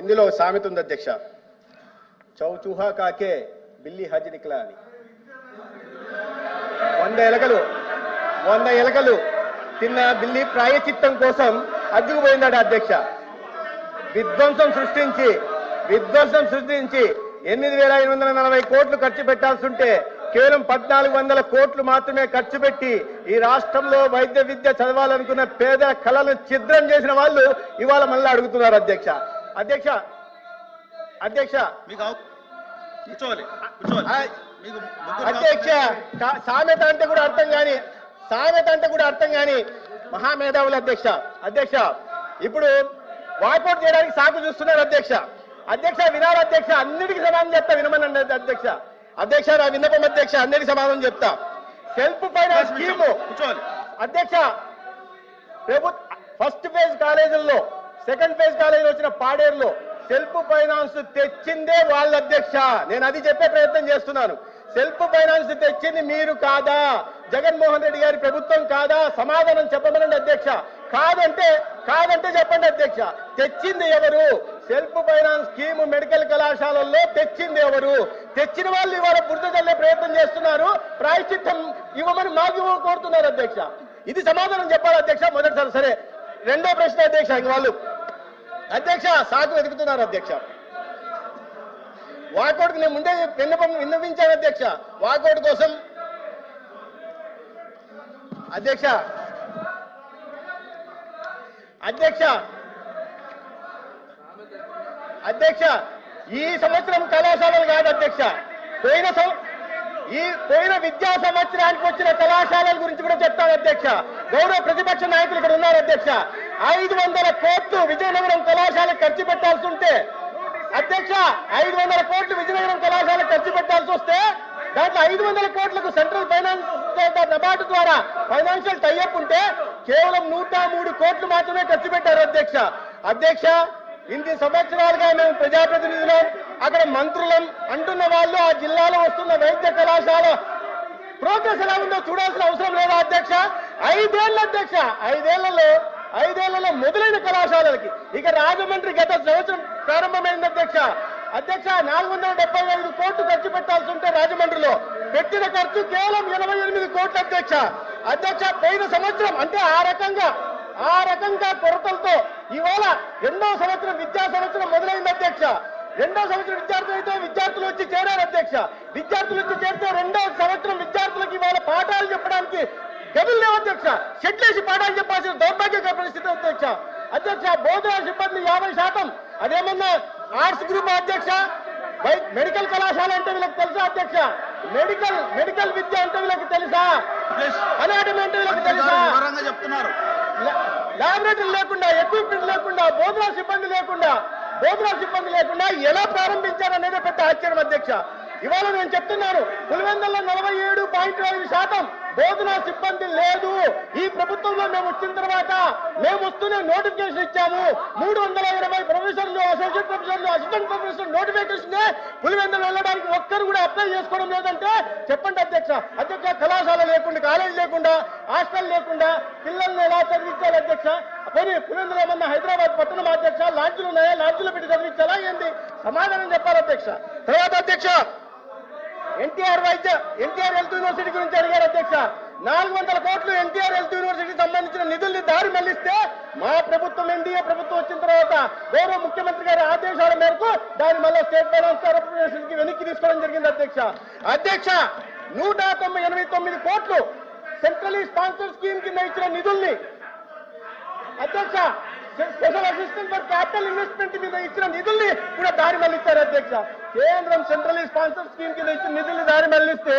ఇందులో సామెత ఉంది అధ్యక్ష. చౌచూహా కాకే బిల్లి హజ్ నిక్లా అని. వంద ఎలకలు వంద ఎలకలు తిన్న బిల్లి ప్రాయచిత్తం కోసం అద్దుకుపోయిందట అధ్యక్ష. విధ్వంసం సృష్టించి విధ్వంసం సృష్టించి ఎనిమిది వేల ఐదు వందల నలభై కోట్లు ఖర్చు పెట్టాల్సి ఉంటే కేవలం పద్నాలుగు వందల కోట్లు మాత్రమే ఖర్చు పెట్టి ఈ రాష్ట్రంలో వైద్య విద్య చదవాలనుకున్న పేద కళలు ఛిద్రం చేసిన వాళ్ళు ఇవాళ మళ్ళీ అడుగుతున్నారు అధ్యక్ష. అధ్యక్ష అధ్యక్ష. మీకు అవ- కూర్చోవాలి కూర్చోవాలి. ఆ, మీకు ముగ్గురు అధ్యక్ష సామెత అంటే కూడా అర్థం కాని సామెత అంటే కూడా అర్థం కాని మహామేధావులు అధ్యక్ష. అధ్యక్ష ఇప్పుడు వాకౌట్ చేయడానికి సాకు చూస్తున్నారు అధ్యక్ష. అధ్యక్ష వినాలి అధ్యక్ష. అన్నిటికీ సమాధానం చెప్తా వినమనండి అధ్యక్ష. అధ్యక్ష నా విన్నపం అధ్యక్ష. అన్నిటికీ సమాధానం చెప్తా. Self finance scheme. అధ్యక్ష ప్రభుత్వ ఫస్ట్ ఫేజ్ కాలేజీల్లో సెకండ్ ఫేజ్ కాలేజ్ వచ్చిన పాడేరులో సెల్ఫ్ ఫైనాన్స్ తెచ్చిందే వాళ్ళ అధ్యక్ష. నేను అది చెప్పే ప్రయత్నం చేస్తున్నాను. సెల్ఫ్ ఫైనాన్స్ తెచ్చింది మీరు కాదా? జగన్మోహన్ రెడ్డి గారి ప్రభుత్వం కాదా? సమాధానం చెప్పమనండి అధ్యక్ష. కాదంటే కాదంటే చెప్పండి అధ్యక్ష. తెచ్చింది ఎవరు? సెల్ఫ్ ఫైనాన్స్ స్కీమ్ మెడికల్ కళాశాలల్లో తెచ్చింది ఎవరు? తెచ్చిన వాళ్ళు ఇవాళ బురద చల్లే ప్రయత్నం చేస్తున్నారు. ప్రాయశ్చిత్తం ఇవ్వమని మాకు కోరుతున్నారు అధ్యక్ష. ఇది సమాధానం చెప్పాలి అధ్యక్ష. మొదటిసారి సరే రెండో ప్రశ్న అధ్యక్ష ఇంక వాళ్ళు అధ్యక్ష సాకు వెతుకుతున్నారు అధ్యక్ష. వాకౌట్కి నేను ముందే విన్నపం విన్నవించాను అధ్యక్ష. వాకౌట్ కోసం. అధ్యక్ష. అధ్యక్ష. అధ్యక్ష ఈ సంవత్సరం కళాశాలలు కాదు అధ్యక్ష. పోయిన ఈ పోయిన విద్యా సంవత్సరానికి వచ్చిన కళాశాలల గురించి కూడా చెప్తాను అధ్యక్ష. గౌరవ ప్రతిపక్ష నాయకులు ఇక్కడ ఉన్నారు అధ్యక్ష. ఐదు వందల కోట్లు విజయనగరం కళాశాల ఖర్చు పెట్టాల్సి ఉంటే అధ్యక్ష ఐదు వందల కోట్లు విజయనగరం కళాశాల ఖర్చు పెట్టాల్సి వస్తే దాంట్లో ఐదు వందల కోట్లకు సెంట్రల్ ఫైనాన్స్ నబార్డు ద్వారా ఫైనాన్షియల్ టైఅప్ ఉంటే కేవలం నూట మూడు కోట్లు మాత్రమే ఖర్చు పెట్టారు అధ్యక్ష. అధ్యక్ష ఇన్ని సంవత్సరాలుగా మేము ప్రజాప్రతినిధులం అక్కడ మంత్రులం అంటున్న వాళ్ళు ఆ జిల్లాలో వస్తున్న వైద్య కళాశాల ప్రోగ్రెస్ ఎలా ఉందో చూడాల్సిన అవసరం లేదా అధ్యక్ష? ఐదేళ్ళ అధ్యక్ష ఐదేళ్ళలో ఐదేళ్ళలో మొదలైన కళాశాలలకి. ఇక రాజమండ్రి గత సంవత్సరం ప్రారంభమైంది అధ్యక్ష. అధ్యక్ష నాలుగు వందల డెబ్బై ఐదు కోట్లు ఖర్చు పెట్టాల్సి ఉంటే రాజమండ్రిలో పెట్టిన ఖర్చు కేవలం ఎనభై ఎనిమిది కోట్లు అధ్యక్ష. అధ్యక్ష పోయిన సంవత్సరం అంటే ఆ రకంగా ఆ రకంగా కొరతలతో ఇవాళ రెండో సంవత్సరం విద్యా సంవత్సరం మొదలైంది అధ్యక్ష. రెండో సంవత్సరం విద్యార్థులు అయితే విద్యార్థులు వచ్చి చేరారు అధ్యక్ష. విద్యార్థులు వచ్చి చేరితే రెండో సంవత్సరం విద్యార్థులకి ఇవాళ పాఠాలు చెప్పడానికి గదులు లేవు అధ్యక్ష. షెడ్లేసి పాఠాలు చెప్పాల్సిన దౌర్భాగ్య అధ్యక్ష అధ్యక్ష బోధన సిబ్బంది యాభై శాతం. అదేమన్నా ఆర్ట్స్ గ్రూప్ అధ్యక్ష? మెడికల్ కళాశాల అంటే వీళ్ళకి తెలుసా అధ్యక్ష? మెడికల్ మెడికల్ విద్య అంటే వీళ్ళకి తెలుసా? అనాటమీ అంటే వీళ్ళకి తెలుసా? చెప్తున్నారు. లాబొరేటరీ లేకుండా ఎక్విప్మెంట్ లేకుండా బోధనా సిబ్బంది లేకుండా బోధనా సిబ్బంది లేకుండా ఎలా ప్రారంభించారనేది పెద్ద ఆశ్చర్యం అధ్యక్ష. ఇవాళ నేను చెప్తున్నాను పులివెందుల్లో నలభై ఏడు పాయింట్ ఐదు శాతం బోధనా సిబ్బంది లేదు ఈ మేము వచ్చిన తర్వాత మేము వస్తూనే నోటిఫికేషన్ ఇచ్చాము. మూడు వందల ఇరవై ప్రొఫెసర్లు అసోసియేట్ ప్రొఫెసర్లు అసిస్టెంట్ ప్రొఫెసర్ నోటిఫికేషన్ పులివెందులు వెళ్ళడానికి ఒక్కరు కూడా అప్లై చేసుకోవడం లేదంటే చెప్పండి అధ్యక్ష. అధ్యక్ష కళాశాల లేకుండా కాలేజ్ లేకుండా హాస్టల్ లేకుండా పిల్లల్ని ఎలా చదివించాలి అధ్యక్ష? పోనీ పులివెందులు ఏమన్నా హైదరాబాద్ పట్టణం అధ్యక్ష లాడ్జులు ఉన్నాయా? లాడ్జులు పెట్టి చదివించాలా ఏంది సమాధానం చెప్పాలి అధ్యక్ష. తర్వాత అధ్యక్ష ఎన్టీఆర్ వైద్య ఎన్టీఆర్ హెల్త్ యూనివర్సిటీ గురించి అడిగారు అధ్యక్ష. నాలుగు వందల కోట్లు ఎన్టీఆర్ హెల్త్ యూనివర్సిటీకి సంబంధించిన నిధుల్ని దారి మళ్ళిస్తే మా ప్రభుత్వం ఎన్డీఏ ప్రభుత్వం వచ్చిన తర్వాత గౌరవ ముఖ్యమంత్రి గారి ఆదేశాల మేరకు దాన్ని మళ్ళీ స్టేట్ ఫైనాన్స్ కార్పొరేషన్కి వెనక్కి తీసుకోవడం జరిగింది అధ్యక్ష. అధ్యక్ష నూట తొంభై ఎనభై తొమ్మిది కోట్లు సెంట్రలీ స్పాన్సర్ స్కీమ్ కింద ఇచ్చిన నిధుల్ని అధ్యక్ష special assistant for capital investment మీద ఇచ్చిన నిధుల్ని కూడా దారి మళ్ళిస్తారు అధ్యక్ష. కేంద్రం సెంట్రల్ స్పాన్సర్ స్కీమ్ కింద ఇచ్చిన నిధుల్ని దారి మళ్ళిస్తే